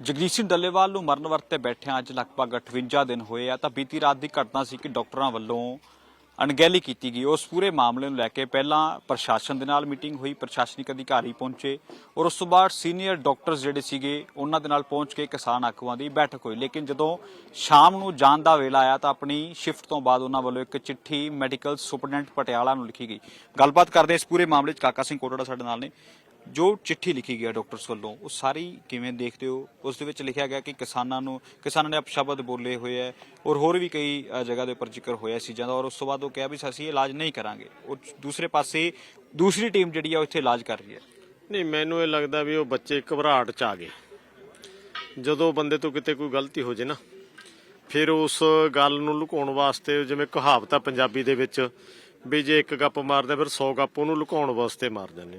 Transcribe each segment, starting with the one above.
ਜਗਦੀਸ਼ ਸਿੰਘ ਡੱਲੇਵਾਲ ਨੂੰ ਮਰਨ ਵਰਤੇ ਬੈਠਿਆਂ ਅੱਜ ਲਗਭਗ 58 ਦਿਨ ਹੋਏ ਆ, ਤਾਂ ਬੀਤੀ ਰਾਤ ਦੀ ਘਟਨਾ ਸੀ ਕਿ ਡਾਕਟਰਾਂ ਵੱਲੋਂ ਅਣਗਹਿਲੀ ਕੀਤੀ ਗਈ। ਉਸ ਪੂਰੇ ਮਾਮਲੇ ਨੂੰ ਲੈ ਕੇ ਪਹਿਲਾਂ ਪ੍ਰਸ਼ਾਸਨ ਦੇ ਨਾਲ ਮੀਟਿੰਗ ਹੋਈ, ਪ੍ਰਸ਼ਾਸਨਿਕ ਅਧਿਕਾਰੀ ਪਹੁੰਚੇ ਔਰ ਉਸ ਤੋਂ ਬਾਅਦ ਸੀਨੀਅਰ ਡਾਕਟਰਸ ਜਿਹੜੇ ਸੀਗੇ, ਉਹਨਾਂ ਦੇ ਨਾਲ ਪਹੁੰਚ ਕੇ ਕਿਸਾਨ ਆਗੂਆਂ ਦੀ ਬੈਠਕ ਹੋਈ। ਲੇਕਿਨ ਜਦੋਂ ਸ਼ਾਮ ਨੂੰ ਜਾਣ ਦਾ ਵੇਲਾ ਆਇਆ, ਤਾਂ ਆਪਣੀ ਸ਼ਿਫਟ ਤੋਂ ਬਾਅਦ ਉਹਨਾਂ ਵੱਲੋਂ ਇੱਕ ਚਿੱਠੀ ਮੈਡੀਕਲ ਸੁਪਰਡੈਂਟ ਪਟਿਆਲਾ ਨੂੰ ਲਿਖੀ ਗਈ। ਗੱਲਬਾਤ ਕਰਦੇ ਇਸ ਪੂਰੇ ਮਾਮਲੇ 'ਚ। ਕਾਕਾ ਸਿੰਘ ਕੋਟੜਾ ਸਾਡੇ ਨਾਲ ਨੇ। ਜੋ ਚਿੱਠੀ ਲਿਖੀ ਗਈ ਹੈ ਡਾਕਟਰਸ ਵੱਲੋਂ, ਉਹ ਸਾਰੀ ਕਿਵੇਂ ਦੇਖਦੇ ਹੋ? ਉਸ ਦੇ ਵਿੱਚ ਲਿਖਿਆ ਗਿਆ ਕਿ ਕਿਸਾਨਾਂ ਨੂੰ, ਕਿਸਾਨਾਂ ਨੇ ਅਪਸ਼ਬਦ ਬੋਲੇ ਹੋਏ ਹੈ ਔਰ ਹੋਰ ਵੀ ਕਈ ਜਗ੍ਹਾ ਦੇ ਉੱਪਰ ਜ਼ਿਕਰ ਹੋਇਆ ਸੀ ਜਾਂਦਾ ਔਰ ਉਸ ਤੋਂ ਬਾਅਦ ਉਹ ਕਿਹਾ ਵੀ ਅਸੀਂ ਇਲਾਜ ਨਹੀਂ ਕਰਾਂਗੇ। ਉਹ ਦੂਸਰੇ ਪਾਸੇ ਦੂਸਰੀ ਟੀਮ ਜਿਹੜੀ ਆ ਉਹ ਇੱਥੇ ਇਲਾਜ ਕਰ ਰਹੀ ਹੈ। ਨਹੀਂ, ਮੈਨੂੰ ਇਹ ਲੱਗਦਾ ਵੀ ਉਹ ਬੱਚੇ ਘਬਰਾਹਟ ਚ ਆ ਗਏ। ਜਦੋਂ ਬੰਦੇ ਤੋਂ ਕਿਤੇ ਕੋਈ ਗਲਤੀ ਹੋ ਜੇ ਨਾ, ਫਿਰ ਉਸ ਗੱਲ ਨੂੰ ਲੁਕਾਉਣ ਵਾਸਤੇ ਜਿਵੇਂ ਕਹਾਵਤ ਆ ਪੰਜਾਬੀ ਦੇ ਵਿੱਚ ਵੀ ਜੇ ਇੱਕ ਗੱਪ ਮਾਰਦੇ ਫਿਰ 100 ਗੱਪ ਉਹਨੂੰ ਲੁਕਾਉਣ ਵਾਸਤੇ ਮਾਰ ਜਾਂਦੇ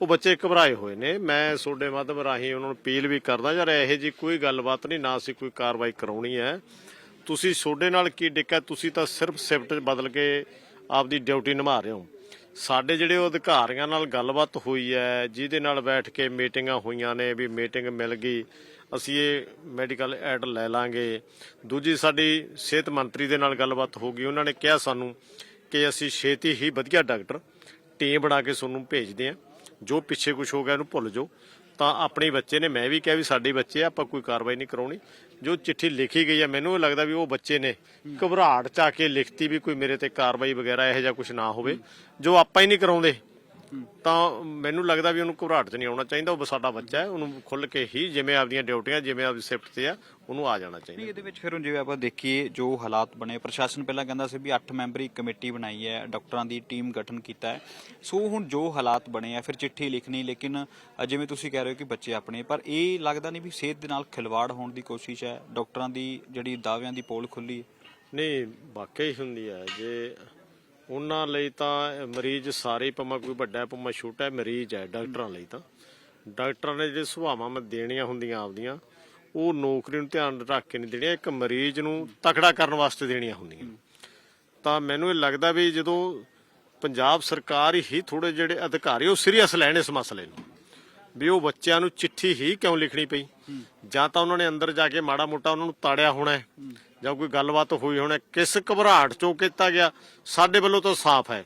ਉਹ ਬੱਚੇ ਘਬਰਾਏ ਹੋਏ ਨੇ। ਮੈਂ ਤੁਹਾਡੇ ਮਾਧਿਅਮ ਰਾਹੀਂ ਉਹਨਾਂ ਨੂੰ ਅਪੀਲ ਵੀ ਕਰਦਾ, ਯਾਰ ਇਹੋ ਜੀ ਕੋਈ ਗੱਲਬਾਤ ਨਹੀਂ, ਨਾ ਅਸੀਂ ਕੋਈ ਕਾਰਵਾਈ ਕਰਾਉਣੀ ਹੈ। ਤੁਸੀਂ ਤੁਹਾਡੇ ਨਾਲ ਕੀ ਡਿੱਕਾ, ਤੁਸੀਂ ਤਾਂ ਸਿਰਫ ਸ਼ਿਫਟ ਬਦਲ ਕੇ ਆਪਦੀ ਡਿਊਟੀ ਨਿਭਾ ਰਹੇ ਹੋ। ਸਾਡੇ ਜਿਹੜੇ ਉਹ ਅਧਿਕਾਰੀਆਂ ਨਾਲ ਗੱਲਬਾਤ ਹੋਈ ਹੈ, ਜਿਹਦੇ ਨਾਲ ਬੈਠ ਕੇ ਮੀਟਿੰਗਾਂ ਹੋਈਆਂ ਨੇ, ਵੀ ਮੀਟਿੰਗ ਮਿਲ ਗਈ, ਅਸੀਂ ਇਹ ਮੈਡੀਕਲ ਐਡ ਲੈ ਲਾਂਗੇ। ਦੂਜੀ ਸਾਡੀ ਸਿਹਤ ਮੰਤਰੀ ਦੇ ਨਾਲ ਗੱਲਬਾਤ ਹੋ ਗਈ, ਉਹਨਾਂ ਨੇ ਕਿਹਾ ਸਾਨੂੰ ਕਿ ਅਸੀਂ ਛੇਤੀ ਹੀ ਵਧੀਆ ਡਾਕਟਰ, ਟੀਮ ਬਣਾ ਕੇ ਤੁਹਾਨੂੰ ਭੇਜਦੇ ਹਾਂ। ਜੋ ਪਿੱਛੇ ਕੁਝ ਹੋ ਗਿਆ ਇਹਨੂੰ ਭੁੱਲ ਜਾਓ। ਤਾਂ ਆਪਣੇ ਬੱਚੇ ਨੇ, ਮੈਂ ਵੀ ਕਿਹਾ ਵੀ ਸਾਡੇ ਬੱਚੇ ਆ, ਆਪਾਂ ਕੋਈ ਕਾਰਵਾਈ ਨਹੀਂ ਕਰਾਉਣੀ। ਜੋ ਚਿੱਠੀ ਲਿਖੀ ਗਈ ਹੈ ਮੈਨੂੰ ਇਹ ਲੱਗਦਾ ਵੀ ਉਹ ਬੱਚੇ ਨੇ ਘਬਰਾਹਟ ਚ ਆ ਕੇ ਲਿਖਤੀ ਵੀ ਕੋਈ ਮੇਰੇ ਤੇ ਕਾਰਵਾਈ ਵਗੈਰਾ ਇਹੋ ਜਿਹਾ ਕੁਝ ਨਾ ਹੋਵੇ। ਜੋ ਆਪਾਂ ਹੀ ਨਹੀਂ ਕਰਾਉਂਦੇ ਤਾਂ ਮੈਨੂੰ ਲੱਗਦਾ ਵੀ ਉਹਨੂੰ ਘਬਰਾਹਟ ਚ ਨਹੀਂ ਆਉਣਾ ਚਾਹੀਦਾ ਉਹ ਸਾਡਾ ਬੱਚਾ ਹੈ ਉਹਨੂੰ ਖੁੱਲ ਕੇ ਹੀ ਜਿਵੇਂ ਆਪਦੀਆਂ ਡਿਊਟੀਆਂ ਜਿਵੇਂ ਆਪਦੀ ਸ਼ਿਫਟ ਤੇ ਆ ਉਹਨੂੰ ਆ ਜਾਣਾ ਚਾਹੀਦਾ। ਨਹੀਂ ਇਹਦੇ ਵਿੱਚ ਫਿਰ ਹੁਣ ਜਿਵੇਂ ਆਪਾਂ ਦੇਖੀਏ ਜੋ ਹਾਲਾਤ ਬਣੇ ਪ੍ਰਸ਼ਾਸਨ ਪਹਿਲਾਂ ਕਹਿੰਦਾ ਸੀ ਵੀ 8 ਮੈਂਬਰੀ ਕਮੇਟੀ ਬਣਾਈ ਹੈ ਡਾਕਟਰਾਂ ਦੀ ਟੀਮ ਗਠਨ ਕੀਤਾ ਹੈ। ਸੋ ਹੁਣ ਜੋ ਹਾਲਾਤ ਬਣੇ ਆ ਫਿਰ ਚਿੱਠੀ ਲਿਖਣੀ ਲੇਕਿਨ ਜਿਵੇਂ ਤੁਸੀਂ ਕਹਿ ਰਹੇ ਹੋ ਕਿ ਬੱਚੇ ਆਪਣੇ ਪਰ ਇਹ ਲੱਗਦਾ ਨਹੀਂ ਵੀ ਸਿਹਤ ਦੇ ਨਾਲ ਖਿਲਵਾੜ ਹੋਣ ਦੀ ਕੋਸ਼ਿਸ਼ ਹੈ ਡਾਕਟਰਾਂ ਦੀ ਜਿਹੜੀ ਦਾਅਵਿਆਂ ਦੀ ਪੋਲ ਖੁੱਲੀ ਨਹੀਂ ਵਾਕਈ ਹੁੰਦੀ ਹੈ ਜੇ ਉਹਨਾਂ ਲਈ ਤਾਂ ਮਰੀਜ਼ ਸਾਰੇ ਭਾਵੇਂ ਕੋਈ ਵੱਡਾ ਹੈ, ਭਾਵੇਂ ਛੋਟਾ ਮਰੀਜ਼ ਹੈ ਡਾਕਟਰਾਂ ਲਈ ਤਾਂ। ਡਾਕਟਰਾਂ ਨੇ ਜਿਹੜੇ ਸੁਭਾਵਾਂ ਮੈਂ ਦੇਣੀਆਂ ਹੁੰਦੀਆਂ ਆਪਦੀਆਂ ਉਹ ਨੌਕਰੀ ਨੂੰ ਧਿਆਨ ਰੱਖ ਕੇ ਨਹੀਂ ਦੇਣੀਆਂ ਇੱਕ ਮਰੀਜ਼ ਨੂੰ ਤਕੜਾ ਕਰਨ ਵਾਸਤੇ ਦੇਣੀਆਂ ਹੁੰਦੀਆਂ। ਤਾਂ ਮੈਨੂੰ ਇਹ ਲੱਗਦਾ ਵੀ ਜਦੋਂ ਪੰਜਾਬ ਸਰਕਾਰ ਹੀ ਥੋੜੇ ਜਿਹੜੇ ਅਧਿਕਾਰੀ ਉਹ ਸੀਰੀਅਸ ਲੈਣ ਇਸ ਮਸਲੇ ਨੂੰ। ਵੀ ਉਹ ਬੱਚਿਆਂ ਨੂੰ ਚਿੱਠੀ ਹੀ ਕਿਉਂ ਲਿਖਣੀ ਪਈ? ਜਾਂ ਤਾਂ ਉਹਨਾਂ ਨੇ ਅੰਦਰ ਜਾ ਕੇ ਮਾੜਾ ਮੋਟਾ ਉਹਨਾਂ ਨੂੰ ਤਾੜਿਆ ਹੋਣਾ ਹੈ, ਜਾਂ ਕੋਈ ਗੱਲਬਾਤ ਹੋਈ ਹੋਣਾ ਕਿਸ ਘਬਰਾਹਟ ਚੋਂ ਕੀਤਾ ਗਿਆ? ਸਾਡੇ ਵੱਲੋਂ ਤਾਂ ਸਾਫ਼ ਹੈ।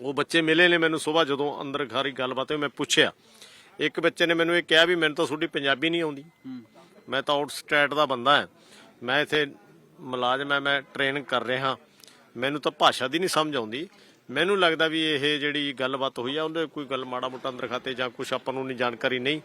ਉਹ ਬੱਚੇ ਮਿਲੇ ਨੇ ਮੈਨੂੰ ਸਵੇਰ ਜਦੋਂ ਅੰਦਰ ਘਰੀ ਗੱਲਬਾਤ ਹੋਈ, ਮੈਂ ਪੁੱਛਿਆ। ਇੱਕ ਬੱਚੇ ਨੇ ਮੈਨੂੰ ਇਹ ਕਿਹਾ ਵੀ ਮੈਨੂੰ ਤਾਂ ਤੁਹਾਡੀ ਪੰਜਾਬੀ ਨਹੀਂ ਆਉਂਦੀ। ਮੈਂ ਤਾਂ ਆਊਟ ਸਟੇਟ ਦਾ ਬੰਦਾ ਹਾਂ। ਮੈਂ ਇੱਥੇ ਮੁਲਾਜ਼ਮ ਹਾਂ, ਮੈਂ ਟ੍ਰੇਨਿੰਗ ਕਰ ਰਿਹਾ ਮੈਨੂੰ ਤਾਂ ਭਾਸ਼ਾ ਦੀ ਨਹੀਂ ਸਮਝ ਆਉਂਦੀ। ਮੈਨੂੰ ਲੱਗਦਾ ਵੀ ਇਹ ਜਿਹੜੀ ਗੱਲਬਾਤ ਹੋਈ ਆ, ਉਹਦੇ ਕੋਈ ਗੱਲ ਮਾੜਾ ਮੋਟਾ ਅੰਦਰ ਖਾਤੇ ਜਾਂ ਕੁਝ ਆਪਾਂ ਨੂੰ ਨਹੀਂ ਜਾਣਕਾਰੀ ਨਹੀਂ।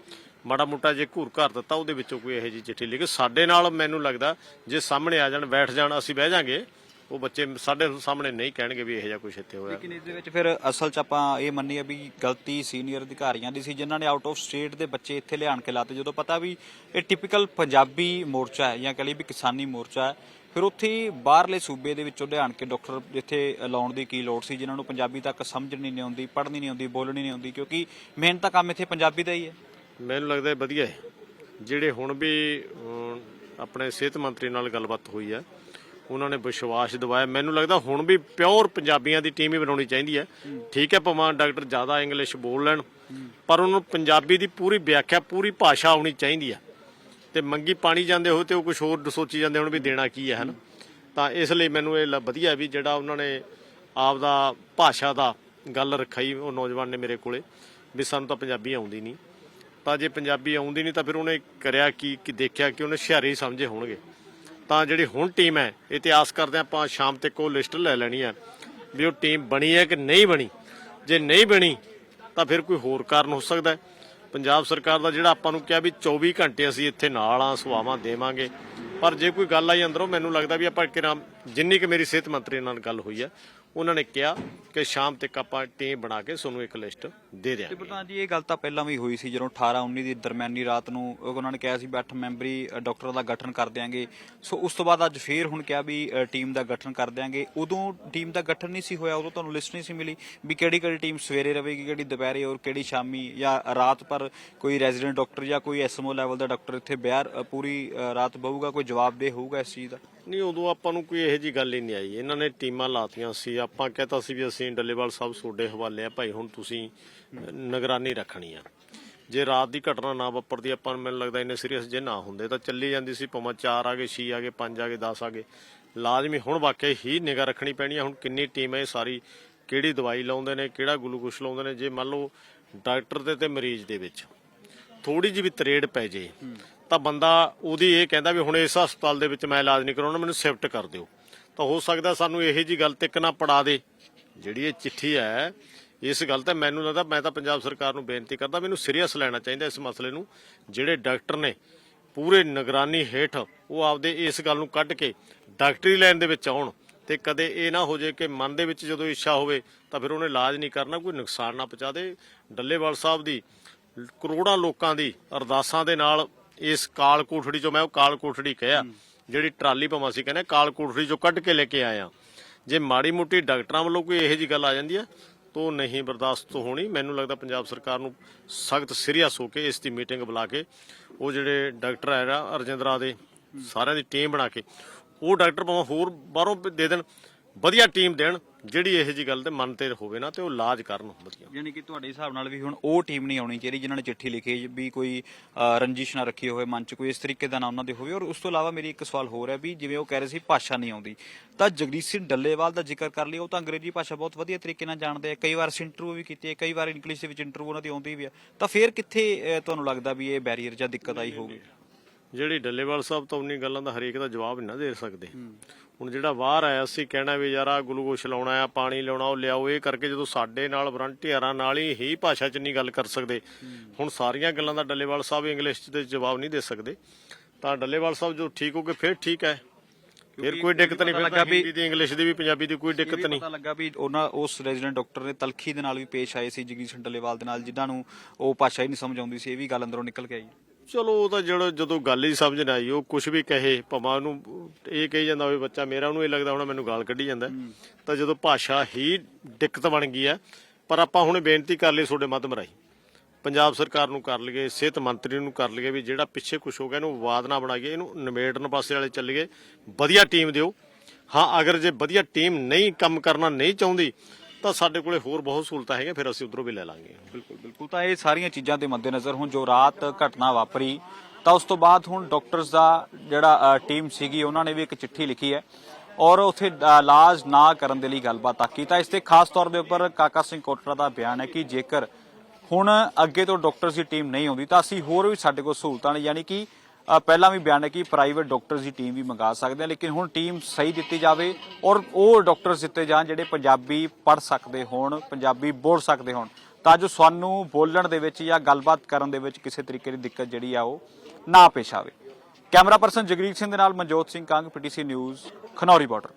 ਮਾੜਾ ਮੋਟਾ ਜੇ ਘੂਰ ਘਰ ਦਿੱਤਾ, ਉਹਦੇ ਵਿੱਚੋਂ ਕੋਈ ਇਹੋ ਜਿਹੀ ਚਿੱਠੀ ਲਿਖੇ ਸਾਡੇ ਨਾਲ ਮੈਨੂੰ ਲੱਗਦਾ ਜੇ ਸਾਹਮਣੇ ਆ ਜਾਣ, ਬੈਠ ਜਾਣ, ਅਸੀਂ ਬਹਿ ਜਾਾਂਗੇ। ਉਹ ਬੱਚੇ ਸਾਡੇ ਸਾਹਮਣੇ ਨਹੀਂ ਕਹਿਣਗੇ ਵੀ ਇਹੋ ਜਿਹਾ ਕੁਝ ਇੱਥੇ ਹੋਇਆ। ਲੇਕਿਨ ਇਸ ਦੇ ਵਿੱਚ ਫਿਰ ਅਸਲ 'ਚ ਆਪਾਂ ਇਹ ਮੰਨੀਏ ਵੀ ਗਲਤੀ ਸੀਨੀਅਰ ਅਧਿਕਾਰੀਆਂ ਦੀ ਸੀ ਜਿਨ੍ਹਾਂ ਨੇ ਆਊਟ ਆਫ ਸਟੇਟ ਦੇ ਬੱਚੇ ਇੱਥੇ ਲਿਆਣ ਕੇ ਲਾਤੇ। ਜਦੋਂ ਪਤਾ ਵੀ ਇਹ ਟਿਪੀਕਲ ਪੰਜਾਬੀ ਮੋਰਚਾ ਹੈ ਜਾਂ ਕਹ ਲਈ ਵੀ ਕਿਸਾਨੀ ਮੋਰਚਾ ਹੈ ਫਿਰ ਉੱਥੇ ਬਾਹਰਲੇ ਸੂਬੇ ਦੇ ਵਿੱਚੋਂ ਲਿਆਣ ਕੇ ਡਾਕਟਰ ਜਿੱਥੇ ਲਾਉਣ ਦੀ ਕੀ ਲੋੜ ਸੀ ਜਿਨ੍ਹਾਂ ਨੂੰ ਪੰਜਾਬੀ ਤੱਕ ਸਮਝਣੀ ਨਹੀਂ ਆਉਂਦੀ ਪੜ੍ਹਨੀ ਨਹੀਂ ਆਉਂਦੀ ਬੋਲਣੀ ਨਹੀਂ ਆਉਂਦੀ ਕਿਉਂਕਿ ਮਿਹਨਤ ਦਾ ਕੰਮ ਇੱਥੇ ਪੰਜਾਬੀ ਦਾ ਹੀ ਹੈ। ਮੈਨੂੰ ਲੱਗਦਾ ਵਧੀਆ ਹੈ। ਜਿਹੜੇ ਹੁਣ ਵੀ ਆਪਣੇ ਸਿਹਤ ਮੰਤਰੀ ਨਾਲ ਗੱਲਬਾਤ ਹੋਈ ਹੈ ਉਹਨਾਂ ਨੇ ਵਿਸ਼ਵਾਸ ਦਿਵਾਇਆ। ਮੈਨੂੰ ਲੱਗਦਾ ਹੁਣ ਵੀ ਪਿਓਰ ਪੰਜਾਬੀਆਂ ਦੀ ਟੀਮ ਹੀ ਬਣਾਉਣੀ ਚਾਹੀਦੀ ਹੈ। ਠੀਕ ਹੈ, ਭਾਵੇਂ ਡਾਕਟਰ ਜ਼ਿਆਦਾ ਇੰਗਲਿਸ਼ ਬੋਲ ਲੈਣ, ਪਰ ਉਹਨੂੰ ਪੰਜਾਬੀ ਦੀ ਪੂਰੀ ਵਿਆਖਿਆ, ਪੂਰੀ ਭਾਸ਼ਾ ਆਉਣੀ ਚਾਹੀਦੀ ਹੈ। ਤੇ ਮੰਗੀ ਪਾਣੀ ਜਾਂਦੇ ਹੋ ਤੇ ਉਹ ਕੁਝ ਹੋਰ ਸੋਚੀ ਜਾਂਦੇ ਹੁਣ ਵੀ ਦੇਣਾ ਕੀ ਹੈ, ਹਨ? ਤਾਂ ਇਸ ਲਈ ਮੈਨੂੰ ਇਹ ਲ- ਵਧੀਆ ਵੀ ਜਿਹੜਾ ਉਹਨਾਂ ਨੇ ਆਪਦਾ ਭਾਸ਼ਾ ਦਾ ਗੱਲ ਰੱਖਾਈ ਉਹ ਨੌਜਵਾਨ ਨੇ ਮੇਰੇ ਕੋਲੇ, ਵੀ ਸਾਨੂੰ ਤਾਂ ਪੰਜਾਬੀ ਆਉਂਦੀ ਨਹੀਂ। ਤਾਂ ਜੇ ਪੰਜਾਬੀ ਆਉਂਦੀ ਨਹੀਂ ਤਾਂ ਫਿਰ ਉਹਨੇ ਕਰਿਆ ਕੀ, ਕਿ ਦੇਖਿਆ ਕਿ ਉਹਨੇ ਹੁਸ਼ਿਆਰੀ ਹੀ ਸਮਝੇ ਹੋਣਗੇ। ਤਾਂ ਜਿਹੜੀ ਹੁਣ ਟੀਮ ਹੈ ਇਤਿਹਾਸ ਕਰਦੇ ਹਾਂ ਆਪਾਂ ਸ਼ਾਮ ਤੱਕ ਉਹ ਲਿਸਟ ਲੈ ਲੈਣੀ ਹੈ ਵੀ ਉਹ ਟੀਮ ਬਣੀ ਹੈ ਕਿ ਨਹੀਂ ਬਣੀ। ਜੇ ਨਹੀਂ ਬਣੀ, ਤਾਂ ਫਿਰ ਕੋਈ ਹੋਰ ਕਾਰਨ ਹੋ ਸਕਦਾ ਪੰਜਾਬ ਸਰਕਾਰ ਦਾ ਜਿਹੜਾ ਆਪਾਂ ਨੂੰ ਕਿਹਾ ਵੀ 24 ਘੰਟੇ ਅਸੀਂ ਇੱਥੇ ਨਾਲ ਆ ਸੁਆਵਾਂ ਦੇਵਾਂਗੇ। ਪਰ ਜੇ ਕੋਈ ਗੱਲ ਆਈ ਅੰਦਰੋਂ, ਮੈਨੂੰ ਲੱਗਦਾ ਵੀ ਆਪਾਂ ਕਿਰਾਂ ਜਿੰਨੀ ਕਿ ਮੇਰੀ ਸਿਹਤ ਮੰਤਰੀ ਨਾਲ ਗੱਲ ਹੋਈ ਹੈ ਉਹਨਾਂ ਨੇ ਕਿਹਾ ਕਿ ਸ਼ਾਮ ਤੱਕ ਆਪਾਂ ਟੀਮ ਬਣਾ ਕੇ ਤੁਹਾਨੂੰ ਇੱਕ ਲਿਸਟ ਦੇ ਤੇ ਦਿਆਂਗੇ। ਪ੍ਰਧਾਨ ਜੀ ਇਹ ਗੱਲ ਤਾਂ ਪਹਿਲਾਂ ਵੀ ਹੋਈ ਸੀ ਜਦੋਂ 18 19 ਦੀ ਦਰਮਿਆਨੀ ਰਾਤ ਨੂੰ ਉਹਨਾਂ ਨੇ ਕਿਹਾ ਸੀ ਵੀ 8 ਮੈਂਬਰੀ ਡਾਕਟਰਾਂ ਦਾ ਗਠਨ ਕਰ ਦਿਆਂਗੇ। ਸੋ ਉਸ ਤੋਂ ਬਾਅਦ ਅੱਜ ਫੇਰ ਹੁਣ ਕਿਹਾ ਵੀ ਟੀਮ ਦਾ ਗਠਨ ਕਰ ਦਿਆਂਗੇ। ਉਦੋਂ ਟੀਮ ਦਾ ਗਠਨ ਨਹੀਂ ਸੀ ਹੋਇਆ ਉਦੋਂ ਤੁਹਾਨੂੰ ਲਿਸਟ ਨਹੀਂ ਸੀ ਮਿਲੀ ਵੀ ਕਿਹੜੀ ਕਿਹੜੀ ਟੀਮ ਸਵੇਰੇ ਰਹੇਗੀ ਕਿਹੜੀ ਦੁਪਹਿਰੇ ਔਰ ਕਿਹੜੀ ਸ਼ਾਮੀ ਜਾਂ ਰਾਤ ਪਰ ਕੋਈ ਰੈਜ਼ੀਡੈਂਟ ਡਾਕਟਰ ਜਾਂ ਕੋਈ ਐਸਐਮਓ ਲੈਵਲ ਦਾ ਡਾਕਟਰ ਇੱਥੇ ਬਿਆਰ ਪੂਰੀ ਰਾਤ ਬਹੂਗਾ ਕੋਈ ਜਵਾਬਦੇਹ ਹੋਊਗਾ ਇਸ ਚੀਜ਼ ਦਾ? ਨਹੀਂ ਉਦੋਂ ਆਪਾਂ ਨੂੰ ਕੋਈ ਇਹੋ ਜੀ ਗੱਲ ਹੀ ਨਹੀਂ ਆਈ। ਇਹਨਾਂ ਨੇ ਟੀਮਾਂ ਲਾਤੀਆਂ ਸੀ ਆਪਾਂ ਕਹਤਾ ਸੀ ਵੀ ਅਸੀਂ ਡੱਲੇਵਾਲ ਸਾਹਿਬ ਤੁਹਾਡੇ ਹਵਾਲੇ ਆ, ਭਾਈ ਹੁਣ ਤੁਸੀਂ ਨਿਗਰਾਨੀ ਰੱਖਣੀ ਆ। ਜੇ ਰਾਤ ਦੀ ਘਟਨਾ ਨਾ ਵਾਪਰਦੀ, ਆਪਾਂ ਨੂੰ ਮੈਨੂੰ ਲੱਗਦਾ ਇੰਨੇ ਸੀਰੀਅਸ ਜੇ ਨਾ ਹੁੰਦੇ, ਤਾਂ ਚੱਲੀ ਜਾਂਦੀ ਸੀ ਭਾਵੇਂ 4 ਆ ਗਏ 6 ਆ ਗਏ 5 ਆ ਗਏ 10 ਆ ਗਏ। ਲਾਜ਼ਮੀ ਹੁਣ ਵਾਕਿਆ ਹੀ ਨਿਗਾ ਰੱਖਣੀ ਪੈਣੀ ਹੈ ਹੁਣ ਕਿੰਨੀ ਟੀਮ ਹੈ ਸਾਰੀ ਕਿਹੜੀ ਦਵਾਈ ਲਾਉਂਦੇ ਨੇ, ਕਿਹੜਾ ਗਲੂਕੋਸ਼ ਲਾਉਂਦੇ ਨੇ, ਜੇ ਮੰਨ ਲਓ ਡਾਕਟਰ ਦੇ ਤੇ ਮਰੀਜ਼ ਦੇ ਵਿੱਚ ਥੋੜੀ ਜਿਹੀ ਵੀ ਤਰੇੜ ਪੈ ਜੇ, ਤਾਂ ਬੰਦਾ ਉਹਦੀ ਇਹ ਕਹਿੰਦਾ ਵੀ ਹੁਣ ਇਸ ਹਸਪਤਾਲ ਦੇ ਵਿੱਚ ਮੈਂ ਇਲਾਜ ਨਹੀਂ ਕਰਾਉਣਾ, ਮੈਨੂੰ ਸ਼ਿਫਟ ਕਰ ਦਿਓ। ਹੋ ਸਕਦਾ ਸਾਨੂੰ ਇਹੋ ਜੀ ਗੱਲ ਤੱਕ ਨਾ ਪੜਾ ਦੇ। ਜਿਹੜੀ ਇਹ ਚਿੱਠੀ ਹੈ, ਇਸ ਗੱਲ ਤਾਂ ਮੈਨੂੰ ਲੱਗਦਾ ਮੈਂ ਤਾਂ ਪੰਜਾਬ ਸਰਕਾਰ ਨੂੰ ਬੇਨਤੀ ਕਰਦਾ, ਮੈਨੂੰ ਸੀਰੀਅਸ ਲੈਣਾ ਚਾਹੀਦਾ ਇਸ ਮਸਲੇ ਨੂੰ। ਜਿਹੜੇ ਡਾਕਟਰ ਨੇ ਪੂਰੇ ਨਿਗਰਾਨੀ ਹੇਠ ਉਹ ਆਪਦੇ ਇਸ ਗੱਲ ਨੂੰ ਕੱਢ ਕੇ ਡਾਕਟਰੀ ਲਾਈਨ ਦੇ ਵਿੱਚ ਆਉਣ ਤੇ ਕਦੇ ਇਹ ਨਾ ਹੋ ਜੇ ਕਿ ਮਨ ਦੇ ਵਿੱਚ ਜਦੋਂ ਇੱਛਾ ਹੋਵੇ ਤਾਂ ਫਿਰ ਉਹਨੇ ਇਲਾਜ ਨਹੀਂ ਕਰਨਾ, ਕੋਈ ਨੁਕਸਾਨ ਨਾ ਪਹੁੰਚਾ ਦੇ। ਡੱਲੇਵਾਲ ਸਾਹਿਬ ਦੀ, ਕਰੋੜਾਂ ਲੋਕਾਂ ਦੀ ਅਰਦਾਸਾਂ ਦੇ ਨਾਲ ਇਸ ਕਾਲ ਕੋਠੜੀ ਚੋਂ ਮੈਂ ਉਹ ਕਾਲ ਕੋਠੜੀ ਕਿਹਾ। ਜਿਹੜੀ ਟਰਾਲੀ ਭਾਵੇਂ ਅਸੀਂ ਕਹਿੰਦੇ ਕਾਲ ਕੋਠੜੀ ਚੋਂ ਕੱਢ ਕੇ ਲੈ ਕੇ ਆਏ ਆ ਜੇ ਮਾੜੀ ਮੋਟੀ ਡਾਕਟਰਾਂ ਵੱਲੋਂ ਕੋਈ ਇਹੋ ਜੀ ਗੱਲ ਆ ਜਾਂਦੀ ਆ, ਤਾਂ ਉਹ ਨਹੀਂ ਬਰਦਾਸ਼ਤ ਹੋਣੀ। ਮੈਨੂੰ ਲੱਗਦਾ ਪੰਜਾਬ ਸਰਕਾਰ ਨੂੰ ਸਖਤ ਸੀਰੀਅਸ ਹੋ ਕੇ ਇਸ ਦੀ ਮੀਟਿੰਗ ਬੁਲਾ ਕੇ ਉਹ ਜਿਹੜੇ ਡਾਕਟਰ ਹੈ ਰਜਿੰਦਰਾ ਦੇ, ਸਾਰਿਆਂ ਦੀ ਟੀਮ ਬਣਾ ਕੇ, ਉਹ ਡਾਕਟਰ ਭਾਵੇਂ ਹੋਰ ਬਾਹਰੋਂ ਦੇ ਦੇਣ ਵਧੀਆ ਟੀਮ ਦੇਣ ਜਿਹੜੀ ਇਹੋ ਜੀ ਗੱਲ ਤੇ ਮਨ ਤੇ ਹੋਵੇ ਨਾ ਤੇ ਉਹ ਇਲਾਜ ਕਰਨ ਵਧੀਆ। ਯਾਨੀ ਕਿ ਤੁਹਾਡੇ ਹਿਸਾਬ ਨਾਲ ਵੀ ਹੁਣ ਉਹ ਟੀਮ ਨਹੀਂ ਆਉਣੀ ਚਾਹੀਦੀ ਜਿਨ੍ਹਾਂ ਨੇ ਚਿੱਠੀ ਲਿਖੀ ਵੀ ਕੋਈ ਅ, ਰੰਜਿਸ਼ ਨਾ ਰੱਖੀ ਹੋਵੇ ਮਨ 'ਚ ਕੋਈ ਇਸ ਤਰੀਕੇ ਦਾ ਨਾ ਉਹਨਾਂ ਦੇ ਹੋਵੇ। ਔਰ ਉਸ ਤੋਂ ਇਲਾਵਾ ਮੇਰੀ ਇੱਕ ਸਵਾਲ ਹੋਰ ਹੈ ਵੀ ਜਿਵੇਂ ਉਹ ਕਹਿ ਰਹੇ ਸੀ ਭਾਸ਼ਾ ਨਹੀਂ ਆਉਂਦੀ ਤਾਂ ਜਗਦੀਸ਼ ਸਿੰਘ ਡੱਲੇਵਾਲ ਦਾ ਜ਼ਿਕਰ ਕਰ ਲਈ ਉਹ ਤਾਂ ਅੰਗਰੇਜ਼ੀ ਭਾਸ਼ਾ ਬਹੁਤ ਵਧੀਆ ਤਰੀਕੇ ਨਾਲ ਜਾਣਦੇ ਆ। ਕਈ ਵਾਰ ਇੰਟਰਵਿਊ ਵੀ ਕੀਤੀ ਹੈ ਕਈ ਵਾਰ ਇੰਗਲਿਸ਼ ਦੇ ਵਿੱਚ ਇੰਟਰਵਿਊ ਉਹਨਾਂ ਦੀ ਆਉਂਦੀ ਵੀ ਆ। ਤਾਂ ਫਿਰ ਕਿੱਥੇ ਅ, ਤੁਹਾਨੂੰ ਲੱਗਦਾ ਵੀ ਇਹ ਬੈਰੀਅਰ ਜਾਂ ਦਿੱਕਤ ਆਈ ਹੋਊਗੀ? ਜਿਹੜੀ ਡੱਲੇਵਾਲ ਸਾਹਿਬ ਤਾਂ ਉਨੀ ਗੱਲਾਂ ਦਾ ਹਰੇਕ ਦਾ ਜਵਾਬ ਨਾ ਦੇ ਸਕਦੇ। ਹੁਣ ਜਿਹੜਾ ਬਾਹਰ ਆਇਆ ਸੀ ਕਹਿਣਾ ਵੀ ਯਾਰ ਆ ਗਲੂਕੋਸ਼ ਲਾਉਣਾ ਆ ਪਾਣੀ ਲਾਉਣਾ ਉਹ ਲਿਆਓ ਇਹ ਕਰਕੇ ਜਦੋਂ ਸਾਡੇ ਨਾਲ ਵਰੰਟੀਅਰਾਂ ਨਾਲ ਹੀ ਹੀ ਭਾਸ਼ਾ 'ਚ ਨਹੀਂ ਗੱਲ ਕਰ ਸਕਦੇ। ਹੁਣ ਸਾਰੀਆਂ ਗੱਲਾਂ ਦਾ ਡੱਲੇਵਾਲ ਸਾਹਿਬ ਇੰਗਲਿਸ਼ 'ਚ ਦੇ ਜਵਾਬ ਨਹੀਂ ਦੇ ਸਕਦੇ। ਤਾਂ ਡੱਲੇਵਾਲ ਸਾਹਿਬ ਜੋ ਠੀਕ ਹੋ ਗਏ ਫਿਰ ਠੀਕ ਹੈ। ਫਿਰ ਕੋਈ ਦਿੱਕਤ ਨਹੀਂ ਪਤਾ ਫਿਰ ਤਾਂ ਹਿੰਦੀ ਦੀ ਇੰਗਲਿਸ਼ ਦੀ ਵੀ ਪੰਜਾਬੀ ਦੀ ਕੋਈ ਦਿੱਕਤ ਨਹੀਂ। ਪਤਾ ਲੱਗਾ ਵੀ ਉਹਨਾਂ ਉਸ ਰੈਜ਼ੀਡੈਂਟ ਡਾਕਟਰ ਨੇ ਤਲਖੀ ਦੇ ਨਾਲ ਵੀ ਪੇਸ਼ ਆਏ ਸੀ ਜਗਦੀਸ਼ ਡੱਲੇਵਾਲ ਦੇ ਨਾਲ ਜਿਨ੍ਹਾਂ ਨੂੰ ਉਹ ਭਾਸ਼ਾ ਹੀ ਨਹੀਂ ਸਮਝ ਆਉਂਦੀ ਸੀ ਇਹ ਵੀ ਗੱਲ ਅੰਦਰੋਂ ਨਿਕਲ ਕੇ ਆਈ। ਚਲੋ ਉਹ ਤਾਂ ਜਿਹੜਾ ਜਦੋਂ ਗੱਲ ਹੀ ਸਮਝ ਨਾ ਆਈ ਉਹ ਕੁਝ ਵੀ ਕਹੇ ਭਾਵੇਂ ਉਹਨੂੰ ਇਹ ਕਹੀ ਜਾਂਦਾ ਹੋਵੇ ਬੱਚਾ ਮੇਰਾ ਉਹਨੂੰ ਇਹ ਲੱਗਦਾ ਹੁਣ ਮੈਨੂੰ ਗਾਲ ਕੱਢੀ ਜਾਂਦਾ। ਤਾਂ ਜਦੋਂ ਭਾਸ਼ਾ ਹੀ ਦਿੱਕਤ ਬਣ ਗਈ ਹੈ ਪਰ ਆਪਾਂ ਹੁਣ ਬੇਨਤੀ ਕਰ ਲਈ ਤੁਹਾਡੇ ਮਾਧਮ ਰਾਹੀਂ। ਪੰਜਾਬ ਸਰਕਾਰ ਨੂੰ ਕਰ ਲਈਏ ਸਿਹਤ ਮੰਤਰੀ ਨੂੰ ਕਰ ਲਈਏ ਵੀ ਜਿਹੜਾ ਪਿੱਛੇ ਕੁਝ ਹੋ ਗਿਆ ਇਹਨੂੰ ਵਿਵਾਦ ਨਾ ਬਣਾਈਏ ਇਹਨੂੰ ਨਿਬੇੜਨ ਪਾਸੇ ਵਾਲੇ ਚੱਲੀਏ ਵਧੀਆ ਟੀਮ ਦਿਓ। ਹਾਂ ਅਗਰ ਜੇ ਵਧੀਆ ਟੀਮ ਨਹੀਂ ਕੰਮ ਕਰਨਾ ਨਹੀਂ ਚਾਹੁੰਦੀ ਤਾਂ ਸਾਡੇ ਕੋਲੇ ਹੋਰ ਬਹੁਤ ਸਹੂਲਤਾਂ ਹੈਗੀਆਂ, ਫਿਰ ਅਸੀਂ ਉਧਰੋਂ ਵੀ ਲੈ ਲਾਂਗੇ। ਬਿਲਕੁਲ ਬਿਲਕੁਲ। ਤਾਂ ਇਹ ਸਾਰੀਆਂ ਚੀਜ਼ਾਂ ਦੇ ਮੱਦੇਨਜ਼ਰ ਹੁਣ ਜੋ ਰਾਤ ਘਟਨਾ ਵਾਪਰੀ, ਤਾਂ ਉਸ ਤੋਂ ਬਾਅਦ ਹੁਣ ਡਾਕਟਰਸ ਦਾ ਜਿਹੜਾ ਟੀਮ ਸੀਗੀ, ਉਹਨਾਂ ਨੇ ਵੀ ਇੱਕ ਚਿੱਠੀ ਲਿਖੀ ਹੈ ਔਰ ਉੱਥੇ ਇਲਾਜ ਨਾ ਕਰਨ ਦੇ ਲਈ ਗੱਲਬਾਤ ਆਕੀ ਤਾਂ ਇਸ ਤੇ ਖਾਸ ਤੌਰ ਦੇ ਉੱਪਰ ਕਾਕਾ ਸਿੰਘ ਕੋਟੜਾ ਦਾ ਬਿਆਨ ਹੈ ਕਿ ਜੇਕਰ ਹੁਣ ਅੱਗੇ ਤੋਂ ਡਾਕਟਰਸ ਦੀ ਟੀਮ ਨਹੀਂ ਆਉਂਦੀ, ਤਾਂ ਅਸੀਂ ਹੋਰ ਵੀ ਸਾਡੇ ਕੋਲ ਸਹੂਲਤਾਂ ਨੇ, ਯਾਨੀ ਕਿ ਪਹਿਲਾਂ ਵੀ ਬਿਆਨ ਹੈ ਕਿ ਪ੍ਰਾਈਵੇਟ ਡਾਕਟਰਸ ਦੀ ਟੀਮ ਵੀ ਮੰਗਾ ਸਕਦੇ ਆ, ਲੇਕਿਨ ਹੁਣ ਟੀਮ ਸਹੀ ਦਿੱਤੀ ਜਾਵੇ ਔਰ ਉਹ ਡਾਕਟਰਸ ਦਿੱਤੇ ਜਾਣ ਜਿਹੜੇ ਪੰਜਾਬੀ ਪੜ੍ਹ ਸਕਦੇ ਹੋਣ, ਪੰਜਾਬੀ ਬੋਲ ਸਕਦੇ ਹੋਣ, ਤਾਂ ਜੋ ਸਾਨੂੰ ਬੋਲਣ ਦੇ ਵਿੱਚ ਜਾਂ ਗੱਲਬਾਤ ਕਰਨ ਦੇ ਵਿੱਚ ਕਿਸੇ ਤਰੀਕੇ ਦੀ ਦਿੱਕਤ ਜਿਹੜੀ ਆ ਉਹ ਨਾ ਪੇਸ਼ ਆਵੇ। ਕੈਮਰਾ ਪਰਸਨ ਜਗਰੀਤ ਸਿੰਘ ਦੇ ਨਾਲ Manjot Singh Kang PTC news Khanauri border